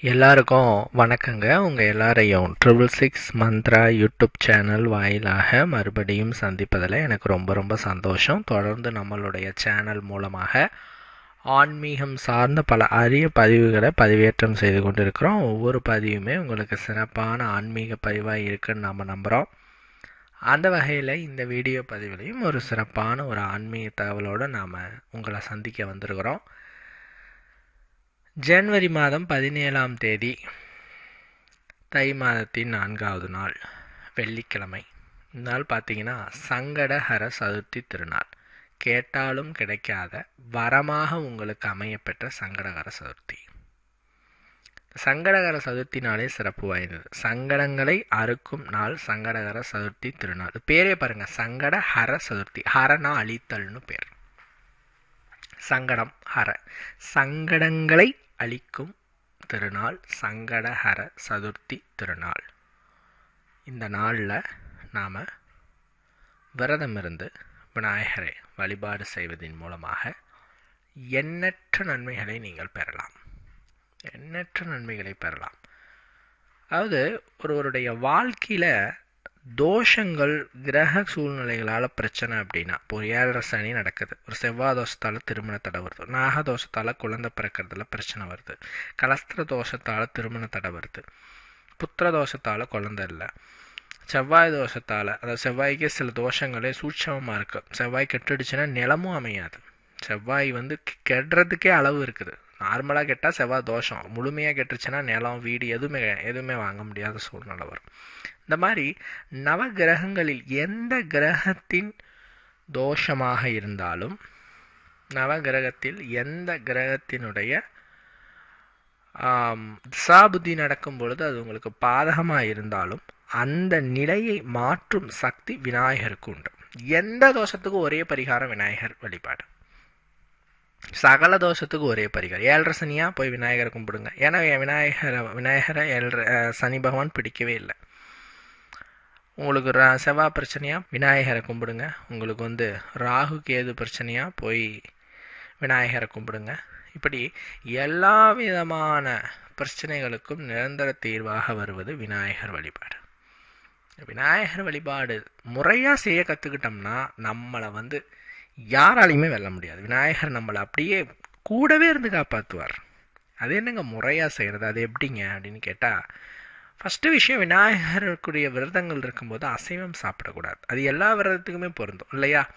எல்லாருக்கும் வணக்கங்க. உங்கள் எல்லாரையும் triple six Mantra YouTube channel வாயிலாக மறுபடியும் சந்திப்பதில் எனக்கு ரொம்ப ரொம்ப சந்தோஷம். தொடர்ந்து நம்மளுடைய சேனல் மூலமாக ஆன்மீகம் சார்ந்த பல அரிய பதிவுகளை பதிவேற்றம் செய்து கொண்டிருக்கிறோம். ஒவ்வொரு பதிவுமே உங்களுக்கு சிறப்பான ஆன்மீக பதிவாக இருக்குன்னு நம்ம நம்புகிறோம் அந்த வகையில் இந்த வீடியோ பதிவுலையும் ஒரு சிறப்பான ஒரு ஆன்மீக தகவலோடு நாம் உங்களை சந்திக்க வந்திருக்கிறோம். ஜனவரி மாதம் பதினேழாம் தேதி தை மாதத்தின் நான்காவது நாள் வெள்ளிக்கிழமை. இந்த நாள் பார்த்தீங்கன்னா சங்கடஹர சதுர்த்தி திருநாள். கேட்டாலும் கிடைக்காத வரமாக உங்களுக்கு அமையப்பெற்ற சங்கடகர சதுர்த்தி. சங்கடகர சதுர்த்தி நாளே சிறப்பு வாய்ந்தது. சங்கடங்களை அறுக்கும் நாள் சங்கடகர சதுர்த்தி திருநாள். பேரே பாருங்க சங்கடஹர சதுர்த்தி. ஹரனா அழித்தல்னு பேர். சங்கடம் ஹர. சங்கடங்களை அளிக்கும் திருநாள் சங்கடஹர சதுர்த்தி திருநாள். இந்த நாளில் நாம் விரதம் இருந்து விநாயகரை வழிபாடு செய்வதன் மூலமாக எண்ணற்ற நன்மைகளை நீங்கள் பெறலாம். எண்ணற்ற நன்மைகளை பெறலாம். அதாவது ஒருவருடைய வாழ்க்கையில் தோஷங்கள் கிரக சூழ்நிலைகளால் பிரச்சனை அப்படின்னா இப்போ ஒரு ஏழரை சனி நடக்குது. ஒரு செவ்வாய் தோஷத்தால் திருமண தடை வருது. நாக தோஷத்தால் குழந்தை பிறக்கிறதுல பிரச்சனை வருது. கலஸ்திர தோஷத்தால் திருமண தடை வருது. புத்திர தோஷத்தால் குழந்தை இல்லை. செவ்வாய் தோஷத்தால் அதாவது செவ்வாய்க்கே சில தோஷங்களே சூட்சமமாக இருக்குது செவ்வாய் கெட்டுடுச்சுன்னா நிலமும் அமையாது. செவ்வாய் வந்து கெடுறதுக்கே அளவு இருக்குது. நார்மலாக கெட்டால் செவ்வாய் தோஷம். முழுமையாக கெட்டுருச்சுன்னா நிலம் வீடு எதுவுமே எதுவுமே வாங்க முடியாத சூழ்நிலை வரும். இந்த மாதிரி நவ கிரகங்களில் எந்த கிரகத்தின் தோஷமாக இருந்தாலும் நவ கிரகத்தில் எந்த கிரகத்தினுடைய திசாபுத்தி நடக்கும் பொழுது அது உங்களுக்கு பாதகமாக இருந்தாலும் அந்த நிலையை மாற்றும் சக்தி விநாயகருக்கு உண்டு. எந்த தோஷத்துக்கும் ஒரே பரிகாரம் விநாயகர் வழிபாடு. சகல தோஷத்துக்கு ஒரே பரிகாரம். ஏழரை சனியாக போய் விநாயகரை கும்பிடுங்க. ஏன்னா விநாயகரை விநாயகரை ஏழரை சனி பகவான் பிடிக்கவே இல்லை. உங்களுக்கு ரா செவ்வாய் பிரச்சனையாக விநாயகரை கும்பிடுங்க. உங்களுக்கு வந்து ராகு கேது பிரச்சனையாக போய் விநாயகரை கும்பிடுங்க. இப்படி எல்லா விதமான பிரச்சனைகளுக்கும் நிரந்தர தீர்வாக வருவது விநாயகர் வழிபாடு. விநாயகர் வழிபாடு முறையாக செய்ய கற்றுக்கிட்டோம்னா நம்மளை வந்து யாராலையுமே வெல்ல முடியாது. விநாயகர் நம்மளை அப்படியே கூடவே இருந்து காப்பாற்றுவார் அது என்னங்க முறையாக செய்கிறது அது எப்படிங்க அப்படின்னு கேட்டால் ஃபஸ்ட்டு விஷயம் விநாயகருக்குரிய விரதங்கள் இருக்கும்போது அசைவம் சாப்பிடக்கூடாது. அது எல்லா விரதத்துக்குமே பொருந்தும் இல்லையா?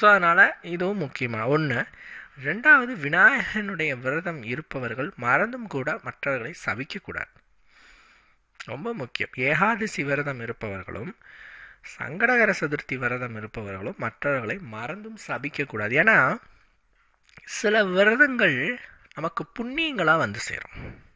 ஸோ அதனால் இதுவும் முக்கியமாக ஒன்று ரெண்டாவது விநாயகனுடைய விரதம் இருப்பவர்கள் மறந்தும் கூட மற்றவர்களை சவிக்கக்கூடாது. ரொம்ப முக்கியம். ஏகாதசி விரதம் இருப்பவர்களும் சங்கடகர சதுர்த்தி விரதம் இருப்பவர்களும் மற்றவர்களை மறந்தும் சபிக்கக்கூடாது. ஏன்னா சில விரதங்கள் நமக்கு புண்ணியங்களாக வந்து சேரும்.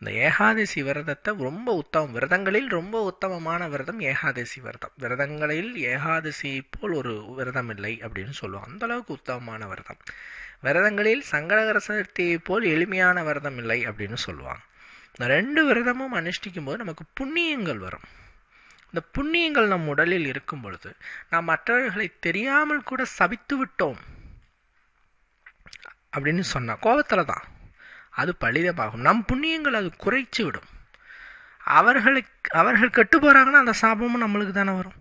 இந்த ஏகாதசி விரதத்தை ரொம்ப உத்தமம். விரதங்களில் ரொம்ப உத்தமமான விரதம் ஏகாதசி விரதம். விரதங்களில் ஏகாதசி போல் ஒரு விரதம் இல்லை அப்படின்னு சொல்லுவோம் அந்தளவுக்கு உத்தமமான விரதம். விரதங்களில் சங்கடகர சதுர்த்தியை போல் எளிமையான விரதம் இல்லை அப்படின்னு சொல்லுவாங்க. இந்த ரெண்டு விரதமும் அனுஷ்டிக்கும் போது நமக்கு புண்ணியங்கள் வரும். இந்த புண்ணியங்கள் நம் உடலில் இருக்கும் பொழுது நாம் மற்றவர்களை தெரியாமல் கூட சபித்து விட்டோம் அப்படின்னு சொன்னால் கோபத்தில் தான். அது பலிதமாகும். நம் புண்ணியங்கள் அது குறைச்சி விடும் அவர்களுக்கு அவர்கள் கெட்டு போகிறாங்கன்னா அந்த சாபமும் நம்மளுக்கு தானே வரும்.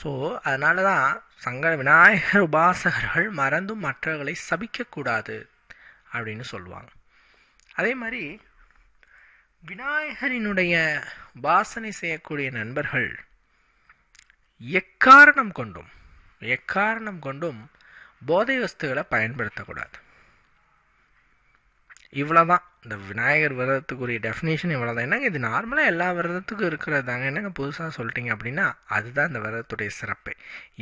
ஸோ அதனால தான் சங்க விநாயகர் உபாசகர்கள் மறந்தும் மற்றவர்களை சபிக்கக்கூடாது அப்படின்னு சொல்லுவாங்க. அதே மாதிரி விநாயகரினுடைய உபாசனை செய்யக்கூடிய நண்பர்கள் எக்காரணம் கொண்டும் எக்காரணம் கொண்டும் போதை வஸ்துகளை பயன்படுத்தக்கூடாது. இவ்வளோதான் இந்த விநாயகர் விரதத்துக்குரிய டெஃபினேஷன் இவ்வளோதான் என்னங்க இது நார்மலாக எல்லா விரதத்துக்கும் இருக்கிறது தாங்க என்னங்க புதுசாக சொல்லிட்டீங்க அப்படின்னா அதுதான் இந்த விரதத்துடைய சிறப்பு.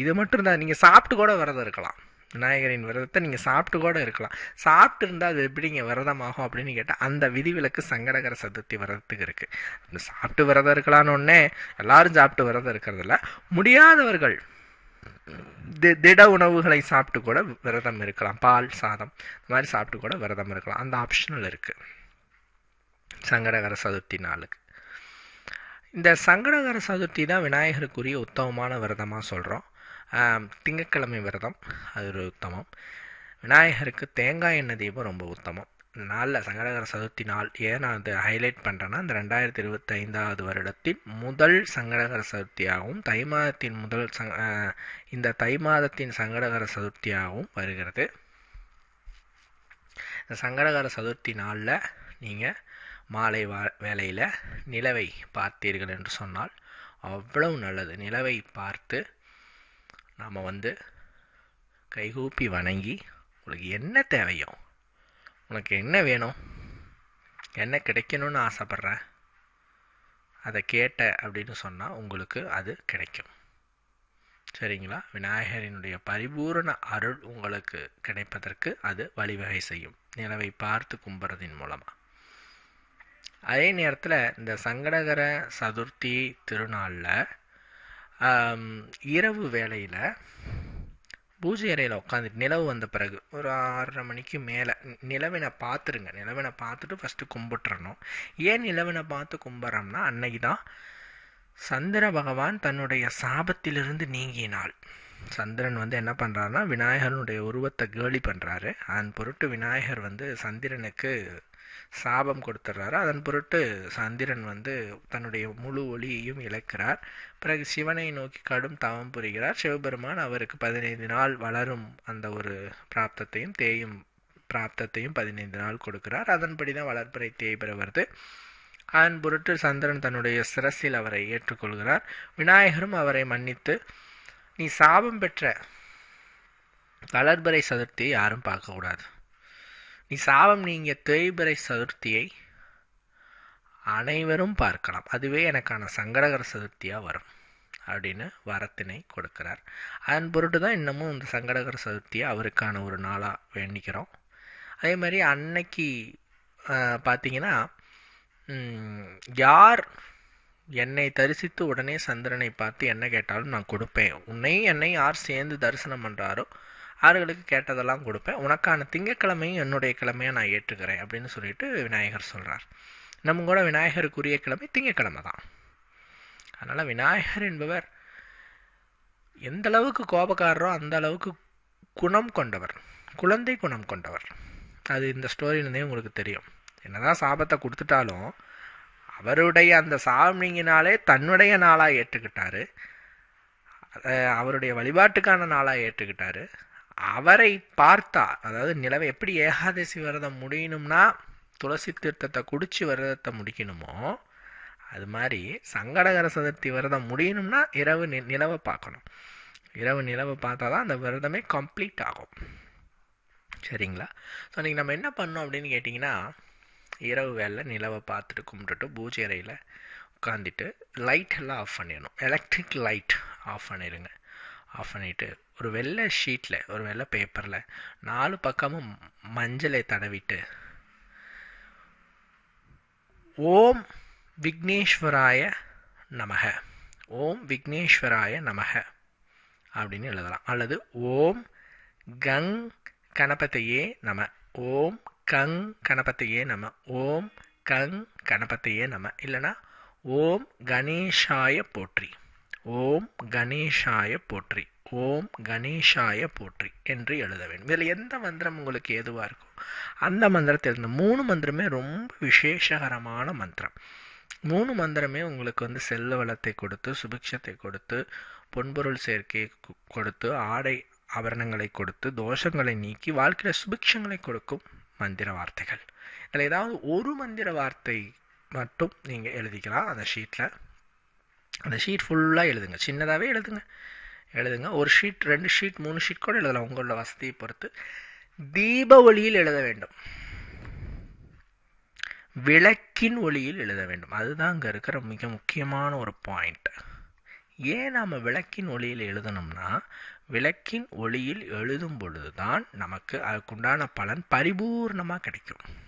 இது மட்டும் தான் நீங்கள் சாப்பிட்டு கூட விரதம் இருக்கலாம். விநாயகரின் விரதத்தை நீங்கள் சாப்பிட்டு கூட இருக்கலாம். சாப்பிட்டு இருந்தால் அது எப்படிங்க விரதமாகும் அப்படின்னு கேட்டால் அந்த விதிவிலக்கு சங்கடகர சதுர்த்தி விரதத்துக்கு இருக்குது இந்த சாப்பிட்டு விரதம் இருக்கலான்னு ஒன்னே எல்லாரும் சாப்பிட்டு விரதம் இருக்கிறதில்ல முடியாதவர்கள் திட உணவுகளை சாப்பிட்டு கூட விரதம் இருக்கலாம். பால் சாதம் இந்த மாதிரி சாப்பிட்டு கூட விரதம் இருக்கலாம். அந்த ஆப்ஷனல் இருக்குது சங்கடகர சதுர்த்தி நாளுக்கு. இந்த சங்கடகர சதுர்த்தி தான் விநாயகருக்குரிய உத்தமமான விரதமாக சொல்கிறோம் திங்கட்கிழமை விரதம் அது ஒரு உத்தமம். விநாயகருக்கு தேங்காய் எண்ணெய் தீபம் ரொம்ப உத்தமம். நாளில் சங்கடகர சதுர்த்தி நாள் ஏன் நான் அதை ஹைலைட் பண்ணுறேன்னா இந்த ரெண்டாயிரத்தி இருபத்தைந்தாவது வருடத்தின் முதல் சங்கடகர சதுர்த்தியாகவும் தை மாதத்தின் முதல் சங் இந்த தை மாதத்தின் சங்கடகர சதுர்த்தியாகவும் வருகிறது. இந்த சங்கடகர சதுர்த்தி நாளில் நீங்கள் மாலை வா வேலையில் நிலவை பார்த்தீர்கள் என்று சொன்னால் அவ்வளவு நல்லது. நிலவை பார்த்து நாம் வந்து கைகூப்பி வணங்கி உங்களுக்கு என்ன தேவையோ உனக்கு என்ன வேணும்? என்ன கிடைக்கணும்னு ஆசைப்பட்ற? அதை கேட்ட அப்படின்னு சொன்னால் உங்களுக்கு அது கிடைக்கும். சரிங்களா? விநாயகரினுடைய பரிபூரண அருள் உங்களுக்கு கிடைப்பதற்கு அது வழிவகை செய்யும். நிலவை பார்த்து கும்புறதின் மூலமாக அதே நேரத்தில் இந்த சங்கடகர சதுர்த்தி திருநாளில் இரவு வேளையில் பூஜை அறையில் உட்காந்துட்டு நிலவு வந்த பிறகு ஒரு ஆறரை மணிக்கு மேலே நிலவினை பார்த்துருங்க. நிலவினை பார்த்துட்டு ஃபஸ்ட்டு கும்பிட்டுறணும். ஏன் நிலவினை பார்த்து கும்பிட்றோம்னா அன்னைக்கு தான் சந்திர பகவான் தன்னுடைய சாபத்திலிருந்து நீங்கினாள். சந்திரன் வந்து என்ன பண்ணுறாருனா விநாயகனுடைய உருவத்தை கேலி பண்ணுறாரு அதன் பொருட்டு விநாயகர் வந்து சந்திரனுக்கு சாபம் கொடுத்துட்றாரு அதன் பொருட்டு சந்திரன் வந்து தன்னுடைய முழு ஒளியையும் இழக்கிறார். பிறகு சிவனை நோக்கி கடும் தவம் புரிகிறார். சிவபெருமான் அவருக்கு பதினைந்து நாள் வளரும் அந்த ஒரு பிராப்தத்தையும் தேயும் பிராப்தத்தையும் பதினைந்து நாள் கொடுக்கிறார். அதன்படி தான் வளர்ப்பறை தேய் பெற வருது அதன் பொருட்டு சந்திரன் தன்னுடைய சிரசில் அவரை ஏற்றுக்கொள்கிறார். விநாயகரும் அவரை மன்னித்து நீ சாபம் பெற்ற வளர்பறை சதுர்த்தியை யாரும் பார்க்கக்கூடாது. சாபம் நீங்கிய தேய்பிறை சதுர்த்தியை அனைவரும் பார்க்கலாம். அதுவே எனக்கான சங்கடகர சதுர்த்தியாக வரும் அப்படின்னு வரத்தினை கொடுக்கிறார். அதன் பொருட்டு தான் இன்னமும் இந்த சங்கடகர சதுர்த்தியை அவருக்கான ஒரு நாளாக வேண்டிக்கிறோம். அதே மாதிரி அன்னைக்கு பார்த்தீங்கன்னா யார் என்னை தரிசித்து உடனே சந்திரனை பார்த்து என்ன கேட்டாலும் நான் கொடுப்பேன். உன்னை என்னை யார் சேர்ந்து தரிசனம் பண்ணுறாரோ அவர்களுக்கு கேட்டதெல்லாம் கொடுப்பேன். உனக்கான திங்கக்கிழமையும் என்னுடைய கிழமையாக நான் ஏற்றுக்கிறேன் அப்படின்னு சொல்லிட்டு விநாயகர் சொல்கிறார் நம்ம கூட விநாயகருக்குரிய கிழமை திங்கக்கிழமை தான். அதனால் விநாயகர் என்பவர் எந்த அளவுக்கு கோபக்காரரோ அந்த அளவுக்கு குணம் கொண்டவர். குழந்தை குணம் கொண்டவர். அது இந்த ஸ்டோரியிலேருந்தே உங்களுக்கு தெரியும். என்னதான் சாபத்தை கொடுத்துட்டாலும் அவருடைய அந்த சாபம் நீங்கினாலே தன்னுடைய நாளாக ஏற்றுக்கிட்டாரு. அவருடைய வழிபாட்டுக்கான நாளாக ஏற்றுக்கிட்டாரு. அவரை பார்த்தா அதாவது நிலவை எப்படி ஏகாதசி விரதம் முடியணும்னா துளசி தீர்த்தத்தை குடிச்சு விரதத்தை முடிக்கணுமோ அது மாதிரி சங்கடகர சதுர்த்தி விரதம் முடியணும்னா இரவு நி நிலவை பார்க்கணும். இரவு நிலவை பார்த்தா தான் அந்த விரதமே கம்ப்ளீட் ஆகும். சரிங்களா? ஸோ இன்னைக்கு நம்ம என்ன பண்ணோம் அப்படின்னு கேட்டிங்கன்னா இரவு வேலை நிலவை பார்த்துட்டு கும்பிட்டுட்டு பூஜை அறையில் உட்காந்துட்டு லைட் எல்லாம் ஆஃப் பண்ணிடணும். எலக்ட்ரிக் லைட் ஆஃப் பண்ணிடுங்க. ஆஃப் பண்ணிவிட்டு ஒரு வெள்ளை ஷீட்டில் ஒரு வெள்ளை பேப்பரில் நாலு பக்கமும் மஞ்சளை தடவிட்டு ஓம் விக்னேஸ்வராய நமக. ஓம் விக்னேஸ்வராய நமக அப்படின்னு எழுதலாம். அல்லது ஓம் கங் கணபத்தையே நம ஓம் கங் கணபத்தையே நம ஓம் கங் கணபத்தையே நம. இல்லைனா ஓம் கணேஷாய போற்றி. ஓம் கணேஷாய போற்றி ஓம் கணேஷாய போற்றி என்று எழுத வேண்டும். இதில் எந்த மந்திரம் உங்களுக்கு எதுவாக இருக்கும் அந்த மந்திரத்தை எழுந்த மூணு மந்திரமே ரொம்ப விசேஷகரமான மந்திரம். மூணு மந்திரமே உங்களுக்கு வந்து செல்ல வளத்தை கொடுத்து சுபிக்ஷத்தை கொடுத்து பொன்பொருள் சேர்க்கையை கொடுத்து ஆடை ஆபரணங்களை கொடுத்து தோஷங்களை நீக்கி வாழ்க்கையில் சுபிக்ஷங்களை கொடுக்கும் மந்திர வார்த்தைகள். இதில் ஏதாவது ஒரு மந்திர வார்த்தை மட்டும் நீங்கள் எழுதிக்கலாம். அந்த ஷீட்டில் அந்த ஷீட் ஃபுல்லாக எழுதுங்க. சின்னதாகவே எழுதுங்க. எழுதுங்க. ஒரு ஷீட் ரெண்டு ஷீட் மூணு ஷீட் கூட எழுதலாம் உங்களோட வசதியை பொறுத்து. தீப ஒளியில் எழுத வேண்டும். விளக்கின் ஒளியில் எழுத வேண்டும். அதுதான் அங்கே இருக்கிற மிக முக்கியமான ஒரு பாயிண்ட் ஏன் நாம் விளக்கின் ஒளியில் எழுதணும்னா விளக்கின் ஒளியில் எழுதும் பொழுது தான் நமக்கு அதுக்குண்டான பலன் பரிபூர்ணமாக கிடைக்கும்.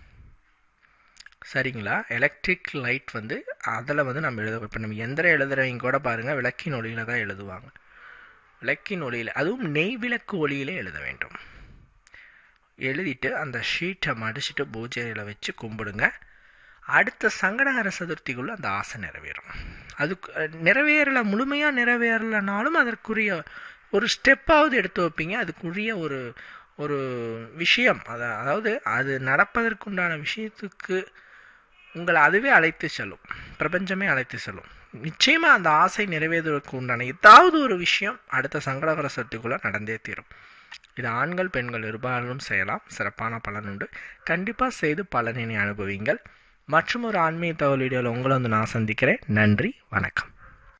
சரிங்களா? எலக்ட்ரிக் லைட் வந்து அதில் வந்து நம்ம எழுத இப்போ நம்ம எந்திரம் எழுதுறவங்க கூட பாருங்கள் விளக்கின் ஒளியில் தான் எழுதுவாங்க. விளக்கின் ஒளியில் அதுவும் நெய் விளக்கு ஒளியிலே எழுத வேண்டும். எழுதிட்டு அந்த ஷீட்டை மடிச்சுட்டு பூஜையில் வச்சு கும்பிடுங்க. அடுத்த சங்கடகர சதுர்த்திக்குள்ளே அந்த ஆசை நிறைவேறும். அதுக்கு நிறைவேறலை முழுமையாக நிறைவேறலைனாலும் அதற்குரிய ஒரு ஸ்டெப்பாவது எடுத்து வைப்பீங்க. அதுக்குரிய ஒரு ஒரு விஷயம் அத அதாவது அது நடப்பதற்குண்டான விஷயத்துக்கு உங்களை அதுவே அழைத்து செல்லும். பிரபஞ்சமே அழைத்து செல்லும். நிச்சயமாக அந்த ஆசை நிறைவேறுவதற்கு உண்டான ஏதாவது ஒரு விஷயம் அடுத்த சங்கடகர சக்திக்குள்ளே நடந்தே தீரும். இது ஆண்கள் பெண்கள் இருபாலும் செய்யலாம். சிறப்பான பலன் உண்டு. கண்டிப்பாக செய்து பலனினை அனுபவிங்கள். மற்றும் ஒரு ஆன்மீக தகவல் வீடியோவில் உங்களை வந்து நான் சந்திக்கிறேன். நன்றி வணக்கம்.